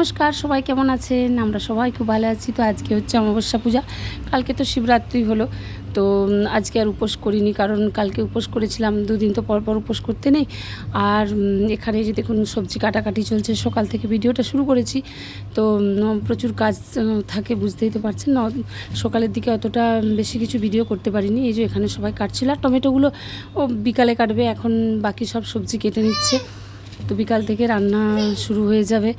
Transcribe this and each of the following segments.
নমস্কার, সবাই কেমন আছেন? আমরা সবাই খুব ভালো আছি। তো আজকে হচ্ছে অমাবস্যা পূজা। কালকে তো শিবরাত্রি হলো। তো আজকে আর উপোস করিনি কারণ কালকে উপোস করেছিলাম। দুদিন তো পর পর উপোস করতে নেই। আর এখানে যে দেখুন সবজি কাটাকাটি চলছে। সকাল থেকে ভিডিওটা শুরু করেছি। তো প্রচুর কাজ থাকে বুঝতেই তো পারছেন। সকালের দিকে অতটা বেশি কিছু ভিডিও করতে পারিনি। এই যে এখানে সবাই কাটছিল। আর টমেটোগুলো ও বিকালে কাটবে। এখন বাকি সব সবজি কেটে নিচ্ছে। তো বিকাল থেকে রান্না শুরু হয়ে যাবে।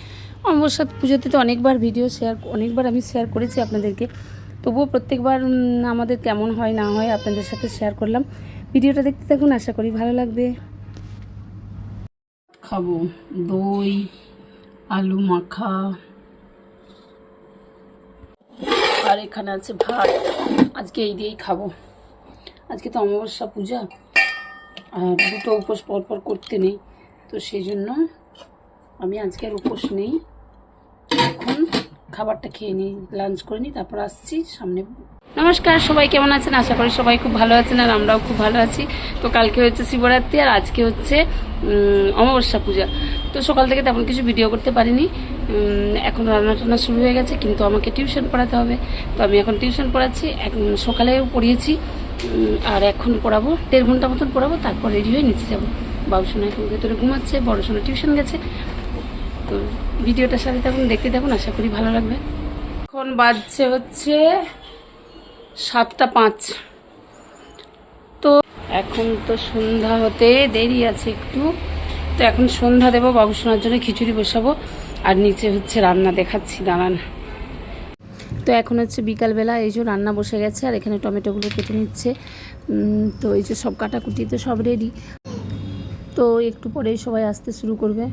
অমাবস্যা পুজোতে তো অনেকবার ভিডিও শেয়ার অনেকবার আমি শেয়ার করেছি আপনাদেরকে। তবুও প্রত্যেকবার আমাদের কেমন হয়, না হয় আপনাদের সাথে শেয়ার করলাম। ভিডিওটা দেখতে থাকুন, আশা করি ভালো লাগবে। খাব দই, আলু মাখা। আর এখানে আছে ভাত। আজকে এই দিয়েই খাব। আজকে তো অমাবস্যা পূজা। আর দুটো উপোস পরপর করতে নেই। তো সেই জন্য আমি আজকে আর উপোস নেই। এখন খাবারটা খেয়ে নিই লাঞ্চ করে নিই, তারপর আসছি সামনে। নমস্কার, সবাই কেমন আছেন? আশা করি সবাই খুব ভালো আছেন আর আমরাও খুব ভালো আছি। তো কালকে হচ্ছে শিবরাত্রি আর আজকে হচ্ছে অমাবস্যা পূজা। তো সকাল থেকে তেমন কিছু ভিডিও করতে পারিনি। এখন রান্না টান্না শুরু হয়ে গেছে, কিন্তু আমাকে টিউশন পড়াতে হবে। তো আমি এখন টিউশন পড়াচ্ছি এখন সকালেও পড়িয়েছি আর এখন পড়াবো, দেড় ঘণ্টা মতন পড়াবো, তারপর রেডি হয়ে নিচে যাব। বাবু সোনা এখন ভেতরে ঘুমাচ্ছে বড় সোনা টিউশন গেছে। তো ভিডিওটার সাথে থাকুন, দেখতে থাকুন, আশা করি ভালো লাগবে। এখন বাজছে হচ্ছে সাতটা পাঁচ। তো এখন তো সন্ধ্যা হতে দেরি আছে একটু। তো এখন সন্ধ্যা দেবো বাবু সোনার জন্য খিচুড়ি বসাবো। আর নিচে হচ্ছে রান্না দেখাচ্ছি, দাঁড়ান। তো এখন হচ্ছে বিকালবেলা এই যে রান্না বসে গেছে, আর এখানে টমেটোগুলো কেটে নিচ্ছে। তো এই যে সব কাটাকুটি তো সব রেডি তো একটু পরেই সবাই আসতে শুরু করবে।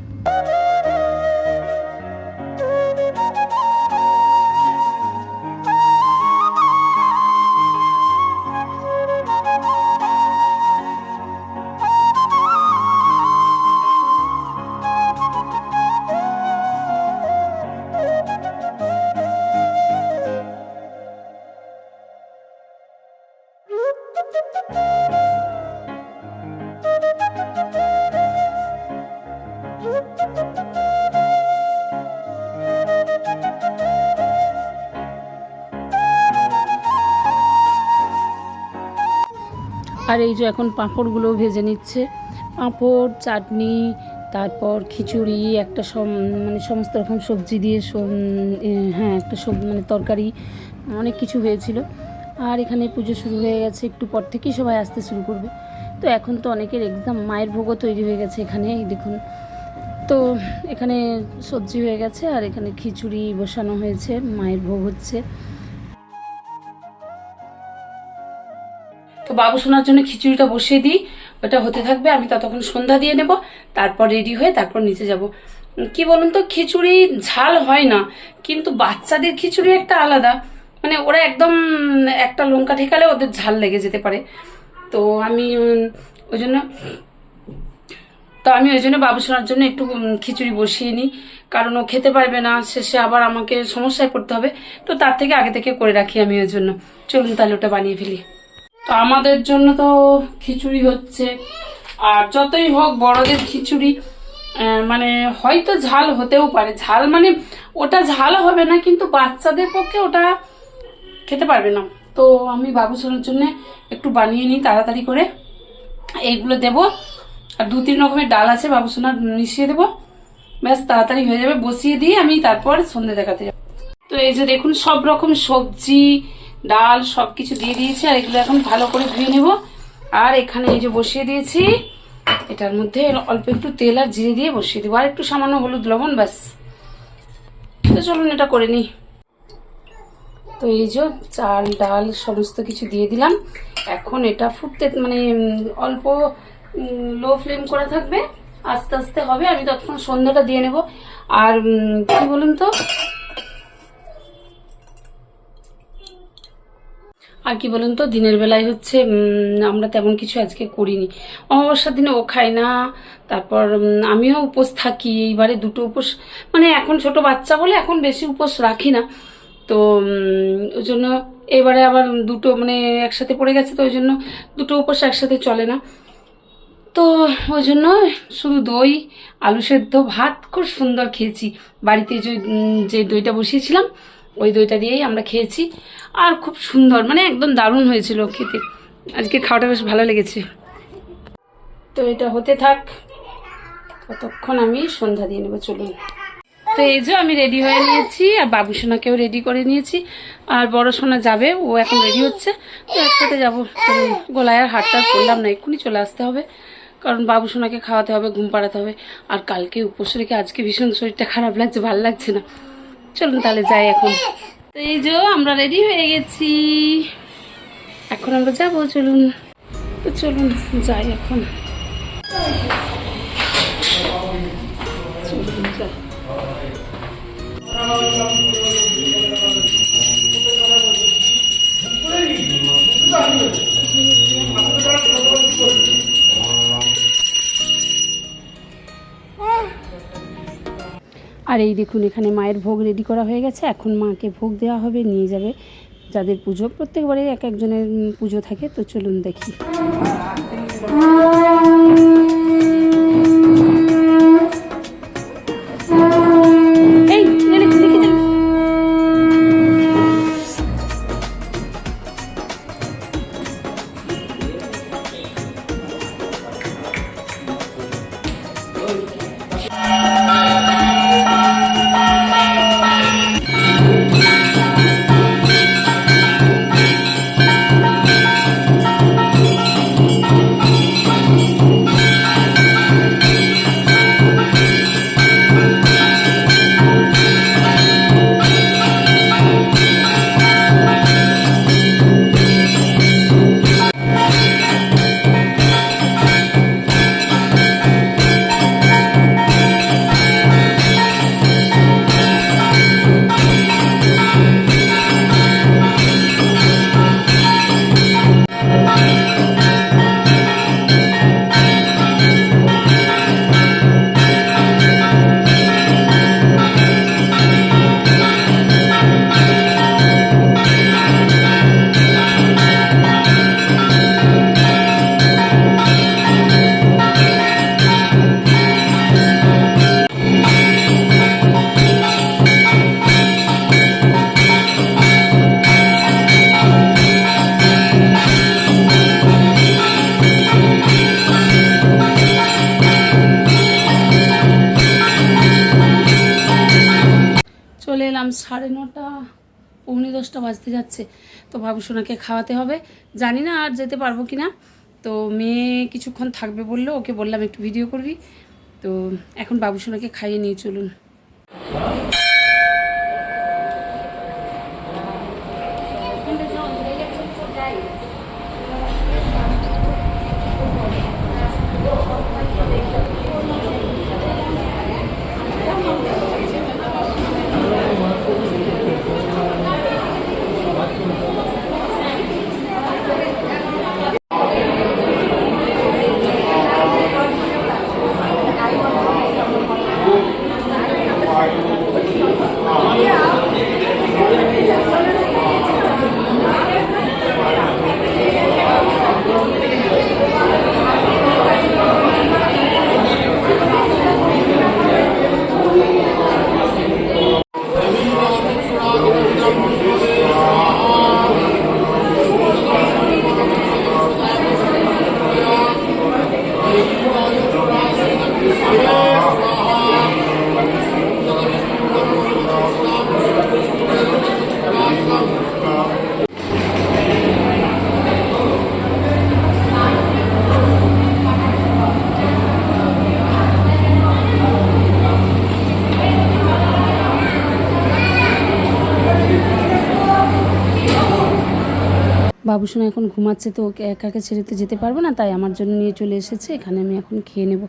আর এই যে এখন পাঁপড়গুলো ভেজে নিচ্ছে। পাঁপড়, চাটনি, তারপর খিচুড়ি, একটা মানে সমস্ত রকম সবজি দিয়ে হ্যাঁ একটা সব মানে তরকারি, অনেক কিছু হয়েছিল। আর এখানে পুজো শুরু হয়ে গেছে, একটু পর থেকেই সবাই আসতে শুরু করবে। তো এখন তো অনেকের এক্সাম মায়ের ভোগও তৈরি হয়ে গেছে এখানে দেখুন। তো এখানে সবজি হয়ে গেছে, আর এখানে খিচুড়ি বসানো হয়েছে, মায়ের ভোগ হচ্ছে। তো বাবু শোনার জন্য খিচুড়িটা বসিয়ে দিই। ওটা হতে থাকবে, আমি ততক্ষণ সন্ধ্যা দিয়ে নেব, তারপর রেডি হয়ে তারপর নিচে যাব। কি বলুন তো, খিচুড়ি ঝাল হয় না, কিন্তু বাচ্চাদের খিচুড়ি একটা আলাদা। মানে ওরা একদম একটা লঙ্কা ঠেকালে ওদের ঝাল লেগে যেতে পারে। তো আমি ওই জন্য, তো আমি ওই জন্য বাবু শোনার জন্য একটু খিচুড়ি বসিয়ে নিই। কারণ ও খেতে পারবে না, শেষে আবার আমাকে সমস্যায় পড়তে হবে। তো তার থেকে আগে থেকে করে রাখি আমি ওই জন্য। চলুন তাহলে ওটা বানিয়ে ফেলি। তো আমাদের জন্য তো খিচুড়ি হচ্ছে। আর যতই হোক বড়দের খিচুড়ি মানে হয়তো ঝাল হতেও পারে। ঝাল মানে ওটা ঝাল হবে না, কিন্তু বাচ্চাদের পক্ষে ওটা খেতে পারবে না। তো আমি বাবু সোনার জন্য একটু বানিয়ে নিই, তাড়াতাড়ি করে। এইগুলো দেব। আর দু তিন রকমের ডাল আছে, বাবু সোনার মিশিয়ে দেবো। ব্যাস, তাড়াতাড়ি হয়ে যাবে। বসিয়ে দিয়ে আমি তারপর সন্ধে দেখাতে যাব। তো এই যে দেখুন, সব রকম সবজি ডাল সব কিছু দিয়ে দিয়েছি, আর এগুলো এখন ভালো করে ধুয়ে নেব। আর এখানে এই যে বসিয়ে দিয়েছি, এটার মধ্যে অল্প একটু তেল আর জিরে দিয়ে বসিয়ে দেবো। আর একটু সামান্য হলুদ লবণ, ব্যাস। তো চলুন এটা করে নিই। তো এই যে চাল, ডাল সমস্ত কিছু দিয়ে দিলাম। এখন এটা ফুটতে মানে অল্প লো ফ্লেম করা থাকবে। আস্তে আস্তে হবে, আমি ততক্ষণ সন্ধ্যাটা দিয়ে নেব। আর কি বলুন তো? আর কি বলুন তো, দিনের বেলায় হচ্ছে আমরা তেমন কিছু আজকে করিনি। অমাবস্যার দিনে ও খায় না, তারপর আমিও উপোস থাকি, এইবারে দুটো উপোস মানে এখন ছোট বাচ্চা বলে এখন বেশি উপোস রাখি না। তো ওই জন্য এবারে আবার দুটো মানে একসাথে পড়ে গেছে তো ওই জন্য দুটো উপোস একসাথে চলে না। তো ওই জন্য শুধু দই, আলু সেদ্ধ, ভাত খুব সুন্দর খেয়েছি। বাড়িতে যে যে দইটা বসিয়েছিলাম ওই দইটা দিয়েই আমরা খেয়েছি। আর খুব সুন্দর মানে একদম দারুণ হয়েছিল খেতে। আজকে খাওয়াটা বেশ ভালো লেগেছে। তো এটা হতে থাক। ততক্ষণ আমি সন্ধ্যা দিয়ে নেব, চলুন। তো এই যে আমি রেডি হয়ে নিয়েছি, আর বাবু সোনাকেও রেডি করে নিয়েছি। আর বড় সোনা যাবে, ও এখন রেডি হচ্ছে। তো একসাথে যাব। গলায় আর হাতটা করলাম না, এক্ষুনি চলে আসতে হবে। কারণ বাবু সোনাকে খাওয়াতে হবে, ঘুম পাড়াতে হবে। আর কালকে উপোস রেখে আজকে ভীষণ শরীরটা খারাপ লাগছে, ভালো লাগছে না। চলুন তাহলে যাই এখন। তো এই যে আমরা রেডি হয়ে গেছি। এখন আমরা যাব, চলুন। তো চলুন যাই এখন। চলুন যাই। আর এই দেখুন, এখানে মায়ের ভোগ রেডি করা হয়ে গেছে। এখন মাকে ভোগ দেওয়া হবে, নিয়ে যাবে যাদের পুজো। প্রত্যেকবারে এক একজনের পুজো থাকে, তো চলুন দেখি। পৌনে দশটা বাজতে যাচ্ছে। তো বাবু সোনাকে খাওয়াতে হবে। জানি না আর যেতে পারব কি না তো মেয়ে কিছুক্ষণ থাকবে বলল, ওকে বললাম একটু ভিডিও করবি। তো এখন বাবু সোনাকে খাইয়ে নিয়ে চলুন। বাবুসোনা এখন ঘুমাচ্ছে তো ওকে একাকে ছেড়ে তো যেতে পারব না, তাই আমার জন্য নিয়ে চলে এসেছে, এখানে আমি এখন খেয়ে নেব।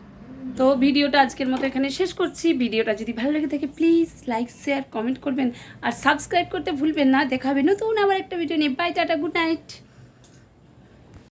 তো ভিডিওটা আজকের মতো এখানে শেষ করছি, ভিডিওটা যদি ভালো লেগে থাকে প্লিজ লাইক শেয়ার কমেন্ট করবেন, আর সাবস্ক্রাইব করতে ভুলবেন না দেখাবেন হবে নতুন আমার একটা ভিডিও নিয়ে। By tata good night